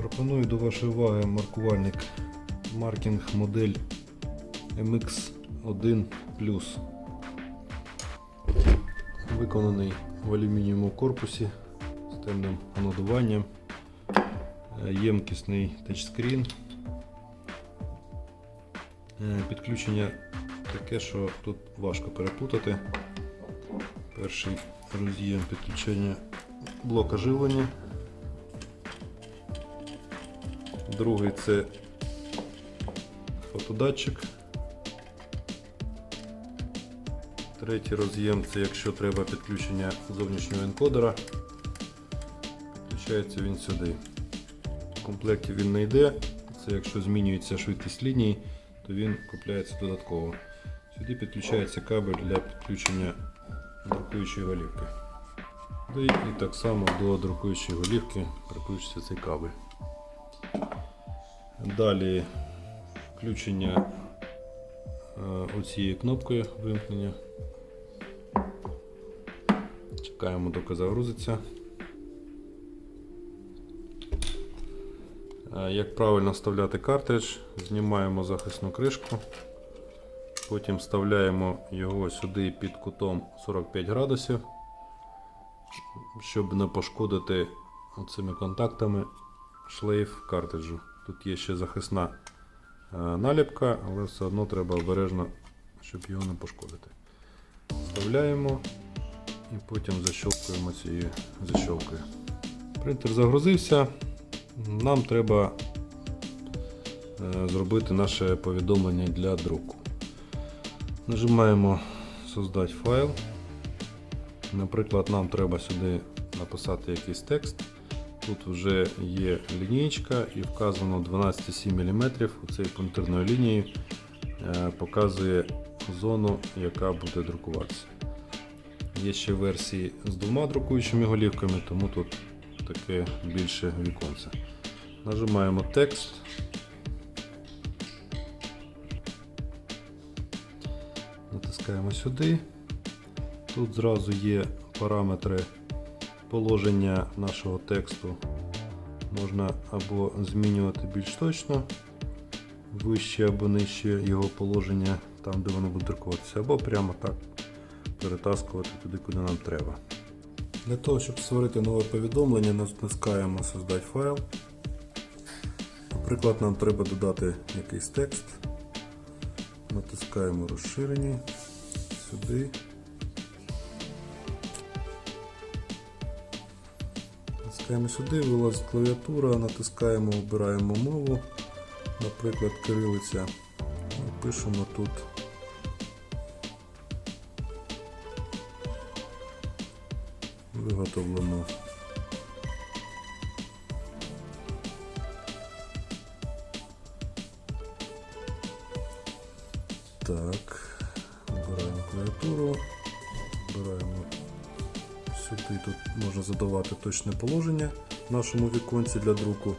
Пропоную до вашої уваги маркувальник маркінг модель MX1 Виконаний в алюмінієвому корпусі з темним анодуванням, Е, ємкісний тачскрін. Е, Підключення таке, що тут важко переплутати. Перший роз'єм підключення блока живлення. Другий це фотодатчик. Третій роз'єм це якщо треба підключення зовнішнього енкодера. Підключається він сюди. В комплекті він не йде. Це якщо змінюється швидкість лінії, то він купляється додатково. Сюди підключається кабель для підключення друкуючої голівки. І так само до друкуючої голівки прикручується цей кабель. Далі включення е, оцією кнопкою вимкнення. Чекаємо, доки загрузиться. Е, Як правильно вставляти картридж, знімаємо захисну кришку, потім вставляємо його сюди під кутом 45 градусів, щоб не пошкодити оцими контактами шлейф картриджу. Тут є ще захисна е, наліпка, але все одно треба обережно, щоб його не пошкодити. Вставляємо і потім защелкуємо цією защелкою. Принтер загрузився. Нам треба е, зробити наше повідомлення для друку. Нажимаємо Создати файл. Наприклад, нам треба сюди написати якийсь текст. Тут вже є лінієчка і вказано 12,7 мм. Цією пунктирною лінією е, показує зону, яка буде друкуватися. Є ще версії з двома друкуючими голівками, тому тут таке більше віконце. Нажимаємо текст. Натискаємо сюди. Тут зразу є параметри положення нашого тексту. Можна або змінювати більш точно, вище або нижче його положення, там де воно буде друкуватися, або прямо так перетаскувати туди, куди нам треба. Для того, щоб створити нове повідомлення, натискаємо Создати файл. Наприклад, нам треба додати якийсь текст. Натискаємо розширені сюди. Натискаємо сюди, вилазить клавіатура, натискаємо, обираємо мову, наприклад, кирилиця. І пишемо тут виготовлено. Задавати точне положення в нашому віконці для друку.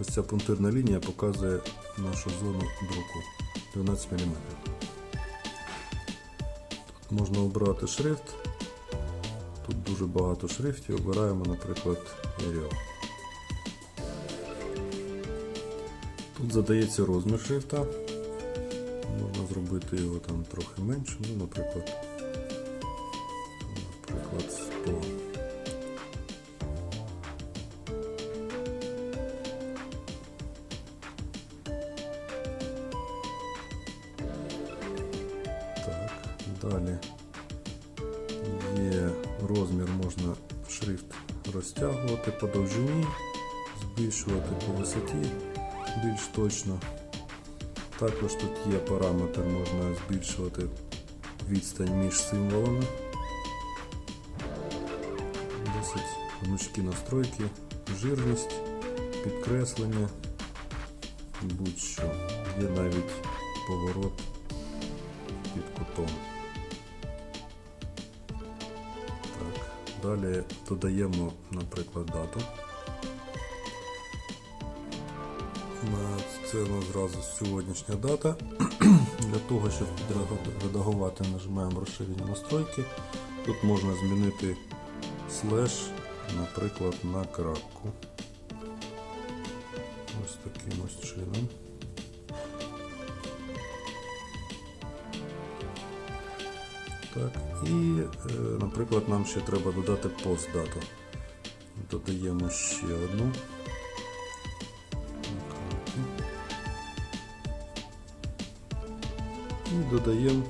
Ось ця пунктирна лінія показує нашу зону друку 12 мм. Тут можна обрати шрифт. Тут дуже багато шрифтів, обираємо, наприклад, Arial. Тут задається розмір шрифта. Можна зробити його там трохи менше, ну, наприклад, далі є розмір, можна шрифт розтягувати по довжині, збільшувати по висоті більш точно. Також тут є параметр, можна збільшувати відстань між символами. Досить гнучкі настройки, жирність, підкреслення, будь-що. Є навіть поворот під кутом. Далі додаємо, наприклад, дату. Це у нас зразу сьогоднішня дата. Для того, щоб редагувати, нажимаємо розширені настройки. Тут можна змінити слеш, наприклад, на крапку. ось таким ось чином. Так, і, е, наприклад, нам ще треба додати постдату. Додаємо ще одну. І додаємо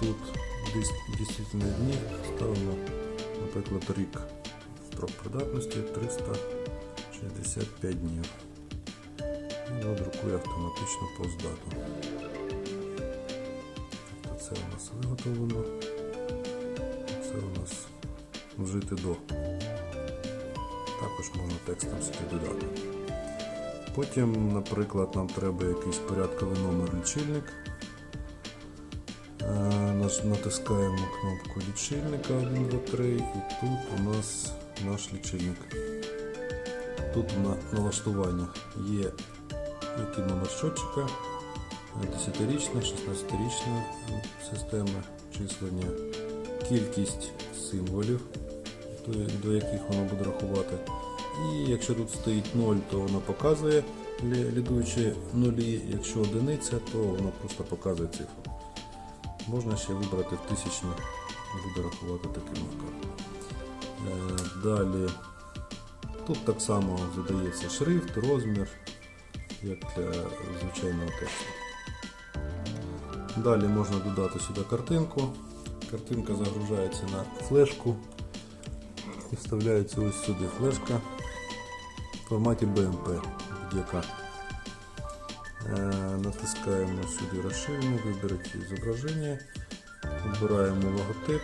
тут дис- дійсні дні, ставимо, наприклад, рік строк придатності 365 днів. І воно друкує автоматично постдату. Це у нас виготовлено. Це у нас вжити до. Також можна текстом сюди додати. Потім, наприклад, нам треба якийсь порядковий номер лічильник. Е, Натискаємо кнопку лічильника 1, 2, 3 і тут у нас наш лічильник. Тут на налаштування є який номер щотчика, 10-річна, 16-річна система числення, кількість символів, до, яких воно буде рахувати. І якщо тут стоїть 0, то воно показує лі- лідуючі нулі, якщо одиниця, то воно просто показує цифру. Можна ще вибрати тисячні, буде рахувати таким макаром. Е, Далі тут так само задається шрифт, розмір, як для звичайного тексту. Далі можна додати сюди картинку. Картинка загружається на флешку і вставляється ось сюди флешка в форматі BMP будь-яка. Е, Натискаємо сюди розширення, виберіть зображення, вибираємо логотип.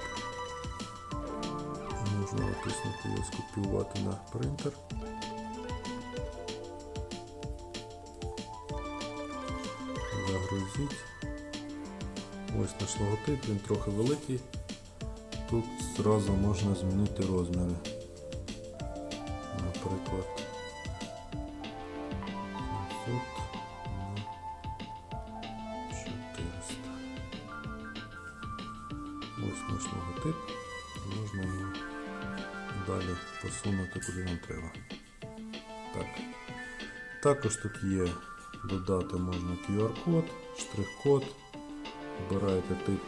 Можна натиснути його скопіювати на принтер. Загрузіть. Ось наш логотип, він трохи великий. Тут зразу можна змінити розміри. Наприклад, 700 на 400. Ось наш логотип. Можна його далі посунути куди нам треба. Так. Також тут є додати можна QR-код, штрих-код. Вибираєте тип,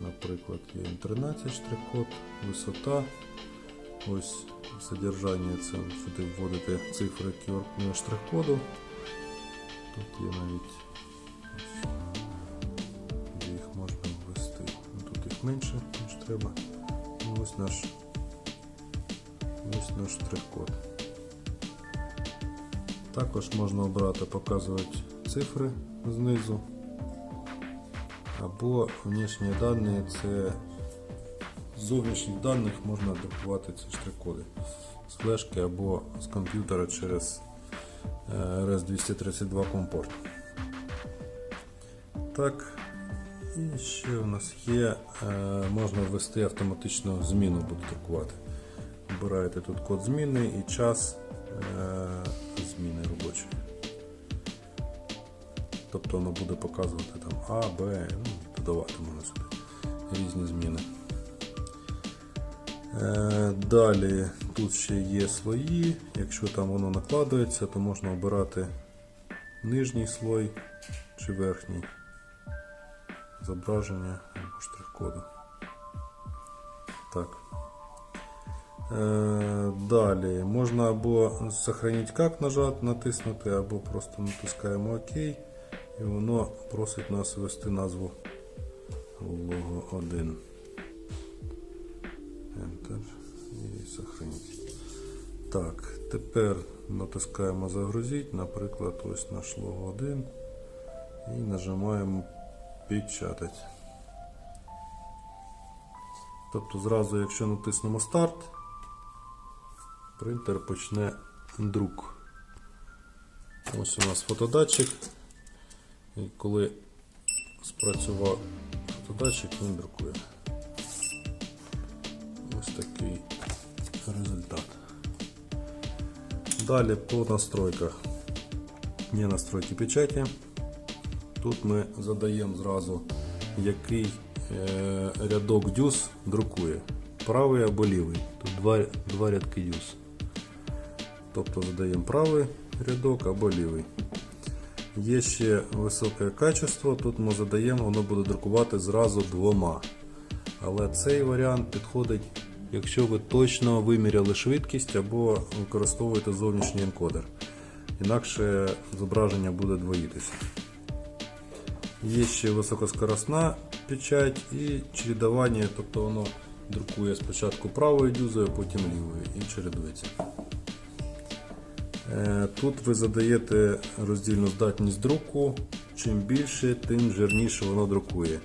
наприклад, є 13 штрих-код, висота. Ось содержання це сюди вводите цифри штрих-коду. Тут є навіть де їх можна ввести. Ну, Тут їх менше, ніж треба. Ну, Ось наш ось наш штрих-код. Також можна обрати показувати цифри знизу. Або внішні дані це з зовнішніх даних можна друкувати ці штрих-коди з флешки або з комп'ютера через е, RS232 компорт. Так, і ще у нас є, е, можна ввести автоматичну зміну, буде друкувати. Вибираєте тут код зміни і час е, зміни робочої. Тобто воно буде показувати там А, Б, ну, додавати можна сюди різні зміни. Е, Далі тут ще є слої. Якщо там воно накладається, то можна обирати нижній слой чи верхній зображення або штрих-коду. Так. Е, Далі можна або сохранить как нажати, натиснути, або просто натискаємо ОК і воно просить нас ввести назву лого 1. Enter і сохранить. Так, тепер натискаємо загрузити, наприклад, ось наш лого 1 і нажимаємо печатати. Тобто зразу, якщо натиснемо старт, принтер почне друк. Ось у нас фотодатчик. І коли спрацював фотодатчик, він друкує. Ось такий результат. Далі по настройках. Є настройки печаті. Тут ми задаємо зразу, який е, рядок дюз друкує. Правий або лівий. Тут два, два рядки дюз. Тобто задаємо правий рядок або лівий. Є ще високе качество, тут ми задаємо, воно буде друкувати зразу двома. Але цей варіант підходить, якщо ви точно виміряли швидкість або використовуєте зовнішній енкодер. Інакше зображення буде двоїтися. Є ще високоскоросна печать і чередування, тобто воно друкує спочатку правою дюзою, потім лівою і чередується. Е, Тут ви задаєте роздільну здатність друку. Чим більше, тим жирніше воно друкує.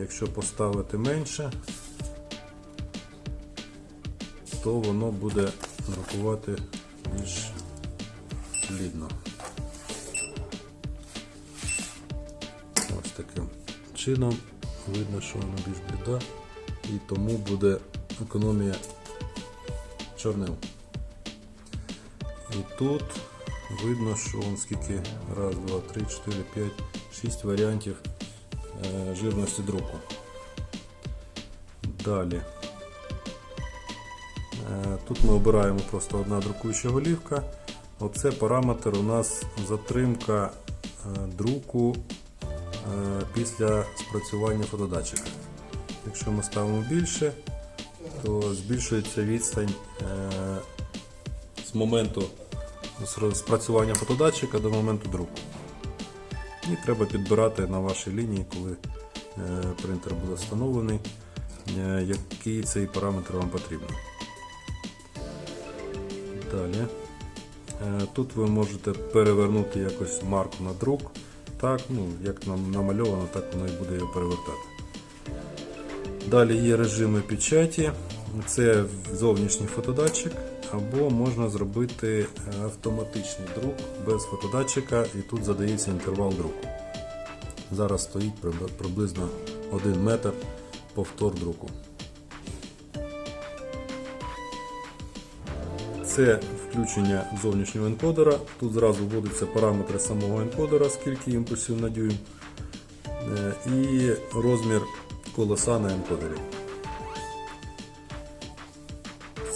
Якщо поставити менше, то воно буде друкувати більш плідно. Ось таким чином видно, що воно більш бліда, і тому буде економія чорнил. І тут видно, що он скільки раз, два, три, чотири, п'ять, шість варіантів е, жирності друку. Далі. Е, Тут ми обираємо просто одна друкуюча голівка. Оце параметр у нас затримка е, друку після спрацювання фотодатчика. Якщо ми ставимо більше, то збільшується відстань е, з моменту спрацювання фотодатчика до моменту друку. І треба підбирати на вашій лінії, коли е, принтер буде встановлений, е, який цей параметр вам потрібен. Далі. Е, Тут ви можете перевернути якось марку на друк. Так, ну, як нам намальовано, так воно і буде його перевертати. Далі є режими печаті. Це зовнішній фотодатчик, або можна зробити е, автоматичний друк без фотодатчика, і тут задається інтервал друку. Зараз стоїть приблизно 1 метр повтор друку. Це включення зовнішнього енкодера. Тут зразу вводяться параметри самого енкодера, скільки імпульсів на дюйм, е, і розмір колеса на енкодері.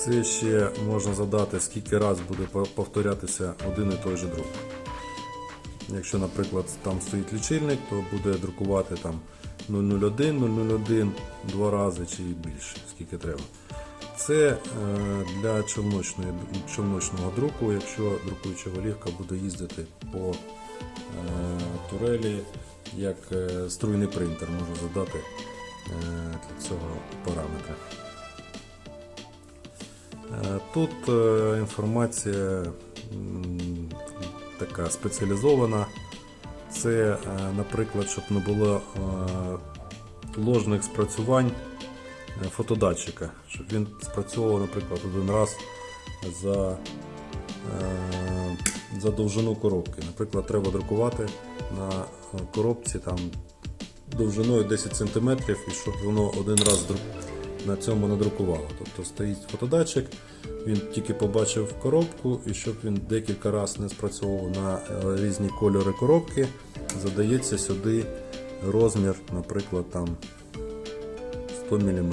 Це ще можна задати, скільки раз буде повторятися один і той же друк. Якщо, наприклад, там стоїть лічильник, то буде друкувати там 001, 001 два рази чи більше, скільки треба. Це е, для човночного друку, якщо друкуюча голівка буде їздити по е, турелі, як е, струйний принтер, можна задати для цього параметри. Е, Тут е, інформація така спеціалізована. Це, е, наприклад, щоб не було ложних спрацювань фотодатчика, щоб він спрацьовував, наприклад, один раз за, за довжину коробки. Наприклад, треба друкувати на коробці там, довжиною 10 см, і щоб воно один раз друк... на цьому надрукувало. Тобто стоїть фотодатчик, він тільки побачив коробку, і щоб він декілька разів не спрацьовував на е, різні кольори коробки, задається сюди розмір, наприклад, там 100 мм.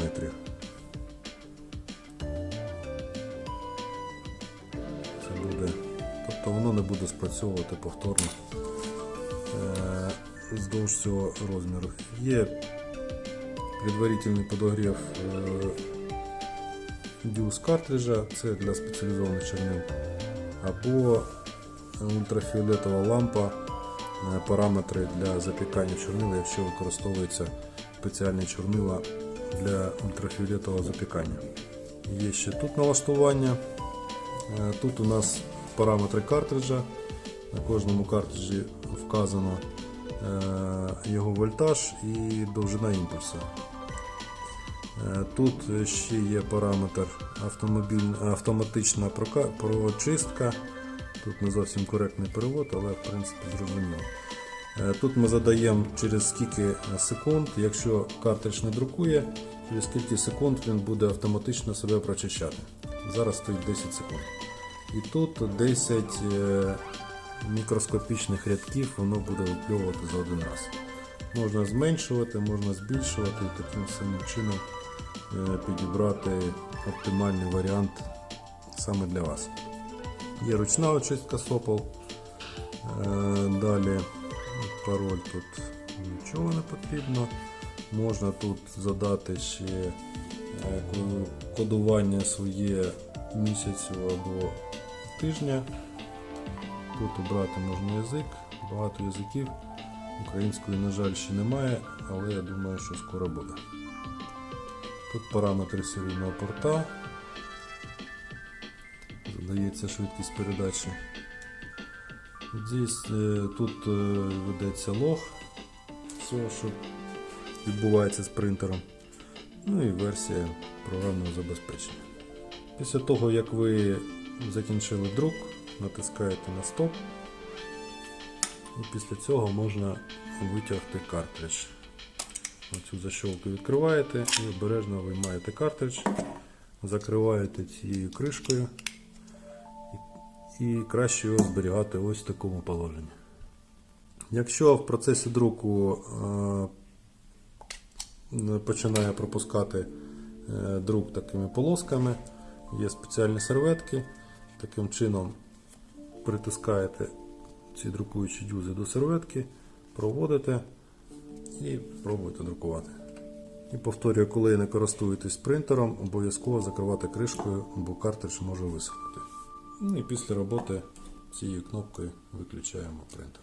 Це буде, тобто воно не буде спрацьовувати повторно е, вздовж цього розміру. Є предварительний подогрів е, дюз картриджа, це для спеціалізованих чорнил, або ультрафіолетова лампа, е, параметри для запікання чорнила, якщо використовуються спеціальні чорнила для ультрафіолетового запікання. Є ще тут налаштування. Е, Тут у нас параметри картриджа. На кожному картриджі вказано е, його вольтаж і довжина імпульсу. Е, Тут ще є параметр автоматична прочистка. Тут не зовсім коректний перевод, але в принципі зрозуміло. Е, Тут ми задаємо через скільки секунд, якщо картридж не друкує, через скільки секунд він буде автоматично себе прочищати. Зараз стоїть 10 секунд. І тут 10 е, мікроскопічних рядків воно буде випльовувати за один раз. Можна зменшувати, можна збільшувати і таким самим чином підібрати оптимальний варіант саме для вас. Є ручна очистка сопол. Е, Далі пароль тут нічого не потрібно. Можна тут задати ще е, кодування своє місяцю або тижня. Тут обрати можна язик, багато язиків. Української, на жаль, ще немає, але я думаю, що скоро буде. Тут параметри серійного порта. Задається швидкість передачі. Здесь, тут е, ведеться лог всього, що відбувається з принтером. Ну і версія програмного забезпечення. Після того, як ви закінчили друк, натискаєте на стоп. І після цього можна витягти картридж. Оцю защолку відкриваєте і обережно виймаєте картридж, закриваєте цією кришкою і, краще його зберігати ось в такому положенні. Якщо в процесі друку е, починає пропускати е, друк такими полосками, є спеціальні серветки. Таким чином притискаєте ці друкуючі дюзи до серветки, проводите і пробуйте друкувати. І повторюю, коли не користуєтесь принтером, обов'язково закривати кришкою, бо картридж може висохнути. Ну і після роботи цією кнопкою виключаємо принтер.